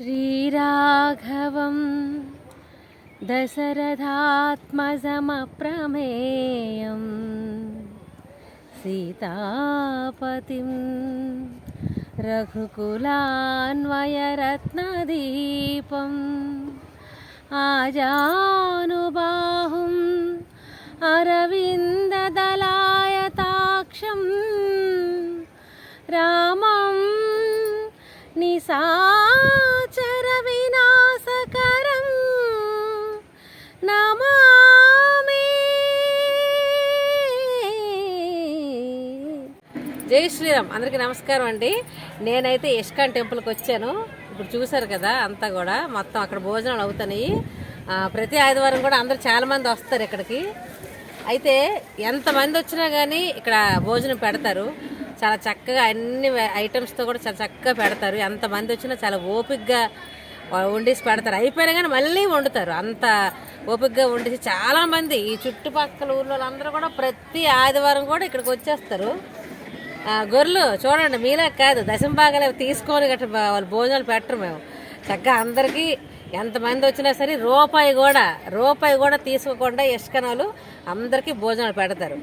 श्रीराघवं दशरथात्मजमप्रमेयं सीतापतिं रघुकुलान्वयरत्नदीपम् आजानुबाहुम् अरविन्ददलायताक्षं रामं निशाचरविनाशकरं జై శ్రీరామ్. అందరికీ నమస్కారం అండి. నేనైతే ఇస్కాన్ టెంపుల్కి వచ్చాను. ఇప్పుడు చూసారు కదా అంతా కూడా మొత్తం అక్కడ భోజనాలు అవుతున్నాయి. ప్రతి ఆదివారం కూడా అందరూ చాలామంది వస్తారు ఇక్కడికి. అయితే ఎంతమంది వచ్చినా కానీ ఇక్కడ భోజనం పెడతారు. చాలా చక్కగా అన్ని ఐటమ్స్తో కూడా చాలా చక్కగా పెడతారు. ఎంతమంది వచ్చినా చాలా ఓపిక్గా వండేసి పెడతారు. అయిపోయినా కానీ మళ్ళీ వండుతారు. అంత ఓపికగా వండేసి చాలామంది ఈ చుట్టుపక్కల ఊర్లో అందరూ కూడా ప్రతి ఆదివారం కూడా ఇక్కడికి వచ్చేస్తారు. గొర్రెలు చూడండి మీలా కాదు. దశంభాగాలు తీసుకొని గట్రా వాళ్ళు భోజనాలు పెట్టరు మేము. చక్కగా అందరికీ ఎంతమంది వచ్చినా సరే రూపాయి కూడా రూపాయి కూడా తీసుకోకుండా ఇష్కనాలు అందరికీ భోజనాలు పెడతారు.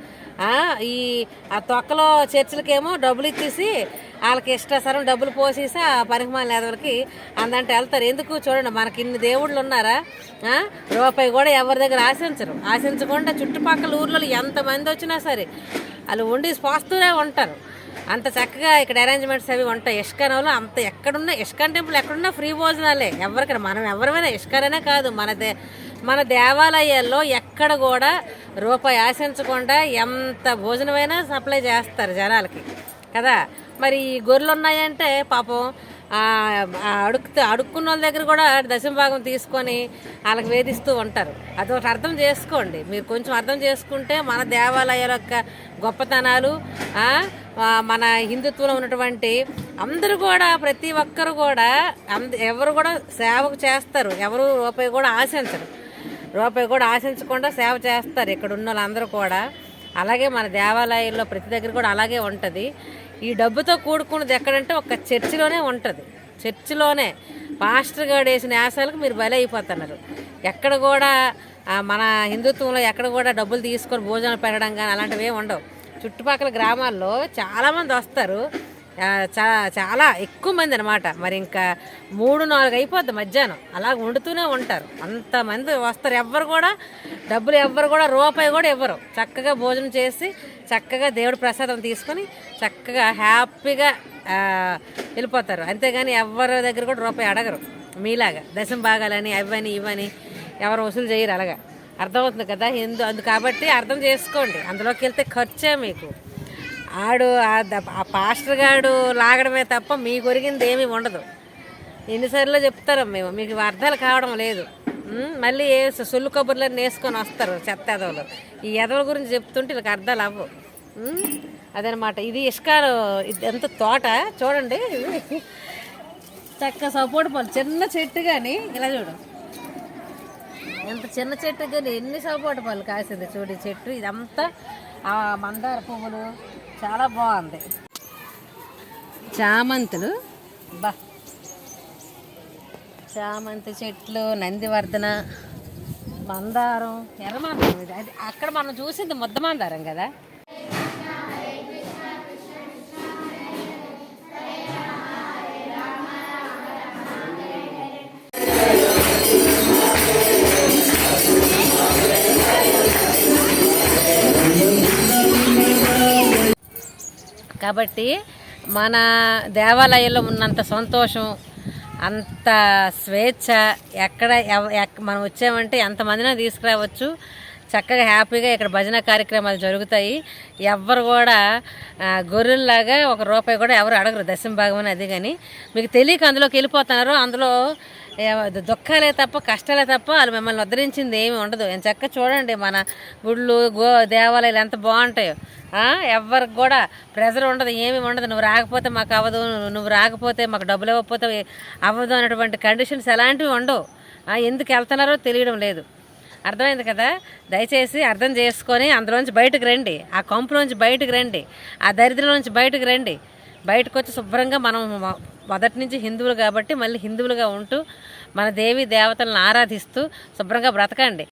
ఈ ఆ తొక్కలో చర్చిలకేమో డబ్బులు ఇచ్చేసి వాళ్ళకి ఇష్టాసరం డబ్బులు పోసేసి ఆ పనికిమాల ఎదవలకి అందంటే వెళ్తారు. ఎందుకు చూడండి మనకి ఇన్ని దేవుళ్ళు ఉన్నారా? రూపాయి కూడా ఎవరి దగ్గర ఆశించరు. ఆశించకుండా చుట్టుపక్కల ఊర్లో ఎంతమంది వచ్చినా సరే వాళ్ళు ఉండి పోస్తూనే ఉంటారు. అంత చక్కగా ఇక్కడ అరేంజ్మెంట్స్ అవి ఉంటాయి. ఇష్కానంలో అంత ఎక్కడున్నా ఇష్కాన్ టెంపుల్ ఎక్కడున్నా ఫ్రీ భోజనాలే. ఎవరికైనా మనం ఎవరిమైనా ఇష్కాననే కాదు. మన దే మన దేవాలయాల్లో ఎక్కడ కూడా రూపాయి ఆశించకుండా ఎంత భోజనమైనా సప్లై చేస్తారు జనాలకి. కదా? మరి ఈ గొర్రెలు ఉన్నాయంటే పాపం ఆ, అడుక్కున్న వాళ్ళ దగ్గర కూడా దశమ భాగం తీసుకొని వాళ్ళకి వేధిస్తూ ఉంటారు. అదొకటి అర్థం చేసుకోండి. మీరు కొంచెం అర్థం చేసుకుంటే మన దేవాలయాల యొక్క గొప్పతనాలు మన హిందుత్వంలో ఉన్నటువంటి అందరూ కూడా ప్రతి ఒక్కరు కూడా అంద ఎవరు కూడా సేవకు చేస్తారు. ఎవరు రూపాయి కూడా ఆశించరు. రూపాయి కూడా ఆశించకుండా సేవ చేస్తారు ఇక్కడ ఉన్న వాళ్ళందరూ కూడా. అలాగే మన దేవాలయాల్లో ప్రతి దగ్గర కూడా అలాగే ఉంటుంది. ఈ డబ్బుతో కూడుకున్నది ఎక్కడంటే ఒక చర్చిలోనే ఉంటుంది. చర్చిలోనే పాస్టర్ గారు వేసిన యాసాలకు మీరు బలి అయిపోతున్నారు. ఎక్కడ కూడా మన హిందుత్వంలో ఎక్కడ కూడా డబ్బులు తీసుకొని భోజనాలు పెట్టడం కానీ అలాంటివి ఏమి ఉండవు. చుట్టుపక్కల గ్రామాల్లో చాలామంది వస్తారు. చాలా ఎక్కువ మంది అనమాట మరి ఇంకా మూడు నాలుగు అయిపోద్ది మధ్యాహ్నం. అలా వండుతూనే ఉంటారు. అంతమంది వస్తారు. ఎవ్వరు కూడా డబ్బులు ఎవ్వరు కూడా రూపాయి కూడా ఇవ్వరు. చక్కగా భోజనం చేసి చక్కగా దేవుడి ప్రసాదం తీసుకొని చక్కగా హ్యాపీగా వెళ్ళిపోతారు. అంతేగాని ఎవరి దగ్గర కూడా రూపాయి అడగరు. మీలాగా దశం భాగాలని అవని ఇవని ఎవరు వసూలు చేయరు అలాగా. అర్థమవుతుంది కదా? హిందూ అందు కాబట్టి అర్థం చేసుకోండి. అందులోకి వెళ్తే ఖర్చే మీకు. ఆడు ఆ ద- ఆ పాస్టర్ గాడు లాగడమే తప్ప మీ కొరిగింది ఏమీ ఉండదు. ఎన్నిసార్లు చెప్తారు మేము మీకు అర్థాలు కావడం లేదు. మళ్ళీ ఏ సొ- సొల్లు వేసుకొని వస్తారు చెత్త ఎదవలు ఈ ఎదవల గురించి చెప్తుంటే వీళ్ళకి అర్థాలు అవ్వవు. అదనమాట. ఇది ఇష్కాలు ఇది ఎంత తోట? చూడండి. చక్క సపోర్ట్ పళ్ళు చిన్న చెట్టు కానీ ఇలా చూడు. ఎంత చిన్న చెట్టు కానీ ఎన్ని సపోర్ట్ పళ్ళు కాసింది చూడు చెట్టు. ఇదంతా ఆ మందార పువ్వులు చాలా బాగుంది. చామంతులు. బా. చామంతి చెట్లు నందివర్ధన మందారం ఎర్రమందారం ఇది. అది అక్కడ మనం చూసింది ముద్ద మందారం కదా? కాబట్టి మన దేవాలయంలో ఉన్నంత సంతోషం అంత స్వేచ్ఛ ఎక్కడ ఎవ- మనం వచ్చామంటే ఎంతమందినా తీసుకురావచ్చు. చక్కగా హ్యాపీగా ఇక్కడ భజన కార్యక్రమాలు జరుగుతాయి. ఎవ్వరు కూడా గొర్రెల్లాగా ఒక రూపాయి కూడా ఎవరు అడగరు. దశమ భాగం అని అది కానీ మీకు తెలియక అందులోకి వెళ్ళిపోతున్నారు. అందులో దుఃఖాలే తప్ప కష్టాలే తప్ప వాళ్ళు మిమ్మల్ని ఉద్ధరించింది ఏమి ఉండదు. ఎంత చక్క చూడండి మన గుళ్ళు గో దేవాలయాలు ఎంత బాగుంటాయో. ఎవరికి ఎవ్వరికి కూడా ప్రెజర్ ఉండదు ఏమి ఉండదు. నువ్వు రాకపోతే మాకు అవ్వదు నువ్వు రాకపోతే మాకు డబ్బులు ఇవ్వకపోతే అవ్వదు అనేటువంటి కండిషన్స్ ఎలాంటివి ఉండవు. ఎందుకు వెళ్తున్నారో తెలియడం లేదు. అర్థమైంది కదా? దయచేసి అర్థం చేసుకొని అందులోంచి బయటకు రండి. ఆ కంపులోంచి బయటకు రండి. ఆ దరిద్రంలోంచి బయటకు రండి. బయటకు వచ్చి శుభ్రంగా మనం మొదటి నుంచి హిందువులు కాబట్టి మళ్ళీ హిందువులుగా ఉంటూ మన దేవి దేవతలను ఆరాధిస్తూ శుభ్రంగా బ్రతకండి.